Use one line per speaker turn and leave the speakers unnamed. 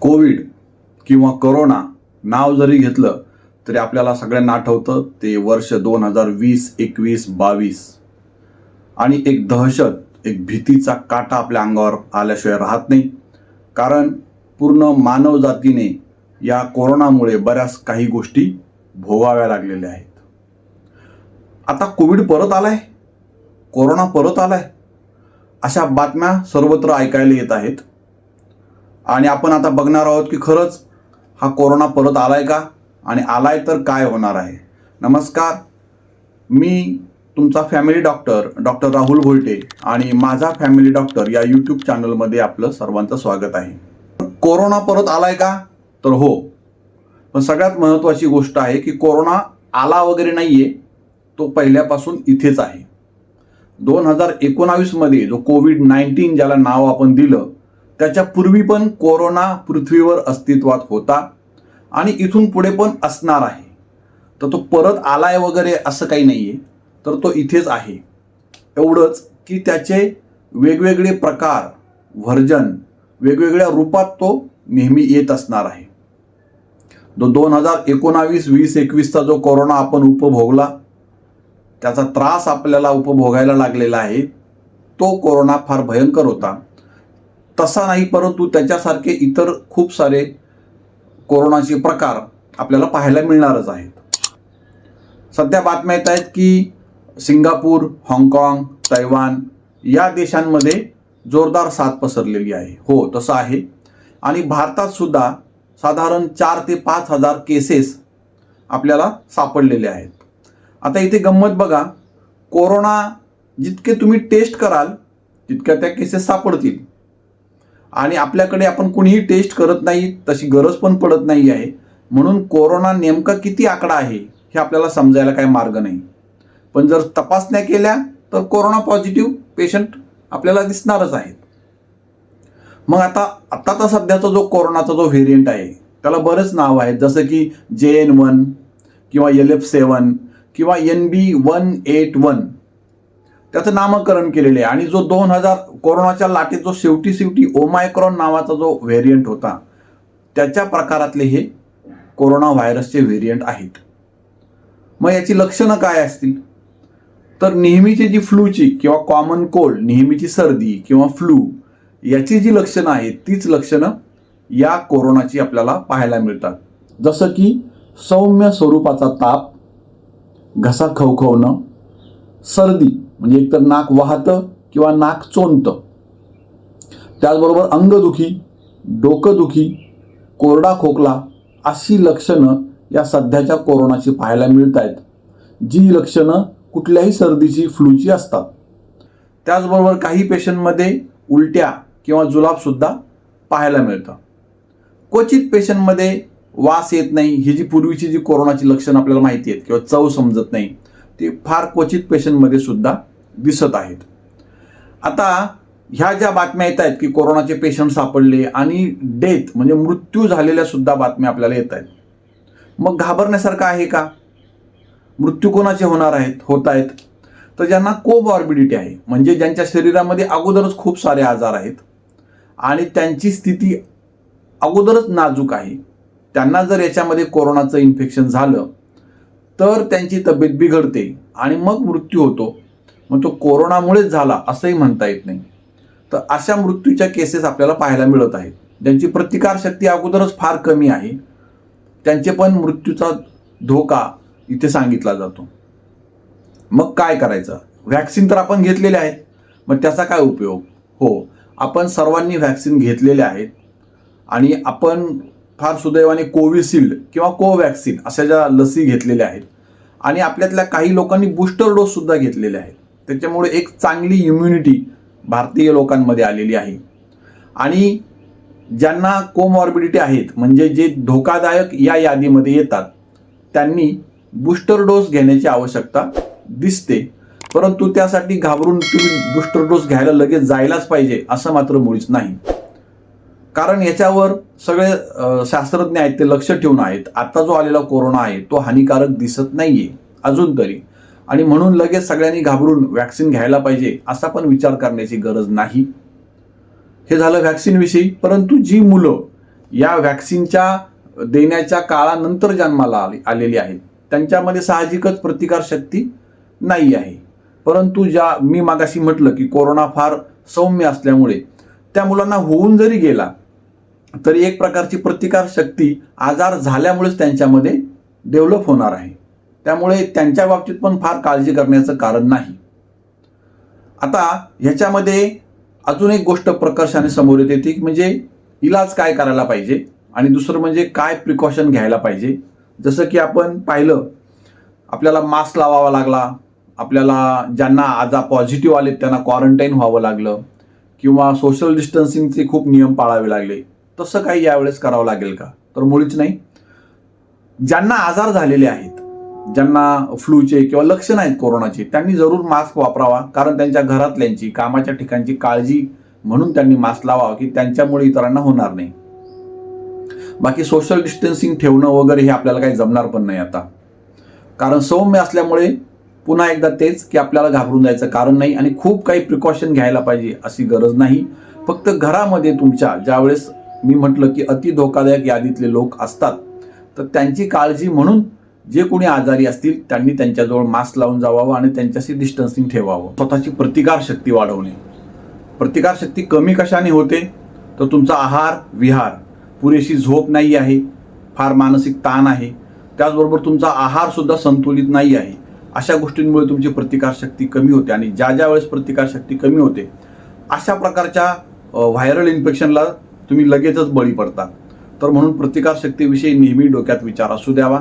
Covid किंवा corona नाव जरी घेतलं तरी आपल्याला सगळ्यांना आठवतं ते वर्ष दोन हजार वीस एकवीस बावीस. आणि एक दहशत एक भीतीचा काटा आपल्या अंगावर आल्याशिवाय राहत नाही. कारण पूर्ण मानवजातीने या कोरोनामुळे बऱ्याच काही गोष्टी भोगाव्या लागलेल्या आहेत. आता कोविड परत आलाय. कोरोना परत आलाय. अशा बातम्या सर्वत्र ऐकायला येत आहेत. आणि आपण आता बघणार आहोत की खरंच हा कोरोना परत आलाय का? आणि आलाय तर काय होणार आहे? नमस्कार. मी तुमचा family doctor doctor Rahul Bholte आणि माझा फॅमिली डॉक्टर या यूट्यूब चॅनलमध्ये आपलं सर्वांचं स्वागत आहे. कोरोना परत आलाय का? तर हो. पण सगळ्यात महत्त्वाची गोष्ट आहे की कोरोना आला वगैरे नाहीये तो पहिल्यापासून इथेच आहे. दोन हजार एकोणावीसमध्ये जो कोविड नाईन्टीन ज्याला नाव आपण दिलं त्याच्या पूर्वी पण कोरोना पृथ्वीवर अस्तित्वात होता आणि इथून पुढे पण असणार आहे. तर तो परत आलाय वगैरे असं काही नाही आहे तर तो इथेच आहे. एवढंच की त्याचे वेगवेगळे प्रकार व्हर्जन वेगवेगळ्या रूपात तो नेहमी येत असणार आहे. जो दोन हजार एकोणावीस वीस एकवीसचा जो कोरोना आपण उपभोगला त्याचा त्रास आपल्याला उपभोगायला लागलेला आहे तो कोरोना फार भयंकर होता. तसा नाही परंतु त्याच्यासारखे इतर खूप सारे कोरोनाचे प्रकार आपल्याला पाहायला मिळणारच आहेत. सध्या बातम्या येत आहेत की सिंगापूर हाँगकाँग तैवान या देशांमध्ये जोरदार साथ पसरलेली आहे. हो तसं आहे. आणि भारतात सुद्धा साधारण चार ते पाच हजार केसेस आपल्याला सापडलेले आहेत. आता इथे गंमत बघा. कोरोना जितके तुम्ही टेस्ट कराल तितक्या त्या केसेस सापडतील. आणि आपल्याकडे आपण कुणीही टेस्ट करत नाही तशी गरज पण पडत नाही आहे. म्हणून कोरोना नेमका किती आकडा आहे हे आपल्याला समजायला काही मार्ग नाही. पण जर तपासण्या केल्या तर कोरोना पॉझिटिव्ह पेशंट आपल्याला दिसणारच आहेत. मग आता आत्ताचा सध्याचा जो कोरोनाचा जो व्हेरियंट आहे त्याला बरेच नाव आहेत. जसं की जे एन वन किंवा एल एफ सेवन किंवा N B one eight one. त्याचं नामकरण केलेलं आहे. आणि जो दोन हजार कोरोनाच्या लाटेत जो शेवटी शेवटी ओमायक्रॉन नावाचा जो व्हेरियंट होता त्याच्या प्रकारातले हे कोरोना व्हायरसचे व्हेरियंट आहेत. मग याची लक्षणं काय असतील? तर नेहमीची जी फ्लूची किंवा कॉमन कोल्ड नेहमीची सर्दी किंवा फ्लू याची जी लक्षणं आहेत तीच लक्षणं या कोरोनाची आपल्याला पाहायला मिळतात. जसं की सौम्य स्वरूपाचा ताप घसा खवखवणं सर्दी म्हणजे एकतर नाक वाहतं किंवा नाक चोंदतं. त्याचबरोबर अंगदुखी डोकंदुखी कोरडा खोकला अशी लक्षणं या सध्याच्या कोरोनाची पाहायला मिळत आहेत जी लक्षणं कुठल्याही सर्दीची फ्लूची असतात. त्याचबरोबर काही पेशंटमध्ये उलट्या किंवा जुलाबसुद्धा पाहायला मिळतं. क्वचित पेशंटमध्ये वास येत नाही ही जी पूर्वीची जी कोरोनाची लक्षणं आपल्याला माहिती आहेत किंवा चव समजत नाही ती फार क्वचित पेशंटमध्ये सुद्धा दिसत आहेत. आता ह्या ज्या बातम्या येत आहेत की कोरोनाचे पेशंट सापडले आणि डेथ म्हणजे मृत्यू झालेल्या सुद्धा बातम्या आपल्याला येत आहेत. मग घाबरण्यासारखं आहे का? मृत्यू कोणाचे होणार आहेत? होत आहेत. तर ज्यांना कोमॉर्बिडिटी आहे म्हणजे ज्यांच्या शरीरामध्ये अगोदरच खूप सारे आजार आहेत आणि त्यांची स्थिती अगोदरच नाजूक आहे. त्यांना जर याच्यामध्ये कोरोनाचं इन्फेक्शन झालं तर त्यांची तब्येत बिघडते आणि मग मृत्यू होतो. मग तो कोरोनामुळेच झाला असंही म्हणता येत नाही. तर अशा मृत्यूच्या केसेस आपल्याला पाहायला मिळत आहेत. ज्यांची प्रतिकारशक्ती अगोदरच फार कमी आहे त्यांचे पण मृत्यूचा धोका इथे सांगितला जातो. मग काय करायचं? व्हॅक्सिन तर आपण घेतलेले आहेत. मग त्याचा काय उपयोग? हो आपण सर्वांनी व्हॅक्सिन घेतलेले आहेत. आणि आपण फार सुदैवाने कोविशिल्ड किंवा कोवॅक्सिन अशा ज्या लसी घेतलेल्या आहेत. आणि आपल्यातल्या काही लोकांनी बूस्टर डोससुद्धा घेतलेले आहेत. त्याच्यामुळे एक चांगली इम्युनिटी भारतीय लोकांमध्ये आलेली आहे. आणि ज्यांना कोमॉर्बिडिटी आहेत म्हणजे जे धोकादायक या यादीमध्ये येतात त्यांनी बूस्टर डोस घेण्याची आवश्यकता दिसते. परंतु त्यासाठी घाबरून तुम्ही बूस्टर डोस घ्यायला लगेच जायलाच पाहिजे असं मात्र मुळीच नाही. कारण याच्यावर सगळे शास्त्रज्ञ आहेत ते लक्ष ठेवून आहेत. आता जो आलेला कोरोना आहे तो हानिकारक दिसत नाहीये अजून तरी. आणि म्हणून लगेच सगळ्यांनी घाबरून व्हॅक्सिन घ्यायला पाहिजे असा पण विचार करण्याची गरज नाही. हे झालं व्हॅक्सिनविषयी परंतु जी मुलं या वॅक्सिनच्या देण्याच्या काळानंतर जन्माला आले आलेली आहेत त्यांच्यामध्ये साहजिकच प्रतिकारशक्ती नाही आहे. परंतु ज्या मी मागाशी म्हटलं की कोरोना फार सौम्य असल्यामुळे त्या मुलांना होऊन जरी गेला तरी एक प्रकारची प्रतिकारशक्ती आजार झाल्यामुळेच त्यांच्यामध्ये डेव्हलप होणार आहे. त्यामुळे त्यांच्या बाबतीत पण फार काळजी करण्याचं कारण नाही. आता ह्याच्यामध्ये अजून एक गोष्ट प्रकर्षाने समोर येते ती म्हणजे इलाज काय करायला पाहिजे? आणि दुसरं म्हणजे काय प्रिकॉशन घ्यायला पाहिजे? जसं की आपण पाहिलं आपल्याला मास्क लावावा लागला आपल्याला ज्यांना आजा पॉझिटिव्ह आले त्यांना क्वारंटाईन व्हावं लागलं किंवा सोशल डिस्टन्सिंगचे खूप नियम पाळावे लागले तसं काही यावेळेस करावं लागेल का? तर मुळीच नाही. ज्यांना आजार झालेले आहेत ज्यांना फ्लूचे किंवा लक्षण आहेत कोरोनाचे त्यांनी जरूर मास्क वापरावा. कारण त्यांच्या घरातल्यांची कामाच्या ठिकाणची काळजी म्हणून त्यांनी मास्क लावावा की त्यांच्यामुळे इतरांना होणार नाही. बाकी सोशल डिस्टन्सिंग ठेवणं वगैरे हे आपल्याला काही जमणार पण नाही आता. कारण सौम्य असल्यामुळे पुन्हा एकदा तेच की आपल्याला घाबरून जायचं कारण नाही आणि खूप काही प्रिकॉशन घ्यायला पाहिजे अशी गरज नाही. फक्त घरामध्ये तुमच्या ज्यावेळेस मी म्हटलं की अति धोकादायक यादीतले लोक असतात तर त्यांची काळजी म्हणून जे कोणी आजारी असतील त्यांनी त्यांच्याजवळ मास्क लावून जावावं आणि त्यांच्याशी डिस्टन्सिंग ठेवावं. स्वतःची प्रतिकार शक्ती वाढवणे. प्रतिकार शक्ती कमी कशाने होते? तर तुमचा आहार विहार. पुरेशी झोप नाही आहे फार मानसिक ताण आहे. त्याचबरोबर तुमचा आहारसुद्धा संतुलित नाही आहे. अशा गोष्टींमुळे तुमची प्रतिकारशक्ती कमी होते आणि ज्या ज्या वेळेस प्रतिकारशक्ती कमी होते अशा प्रकारच्या व्हायरल इन्फेक्शनला तुम्ही लगेचच बळी पडता. तर म्हणून प्रतिकारशक्तीविषयी नेहमी डोक्यात विचार असू द्यावा.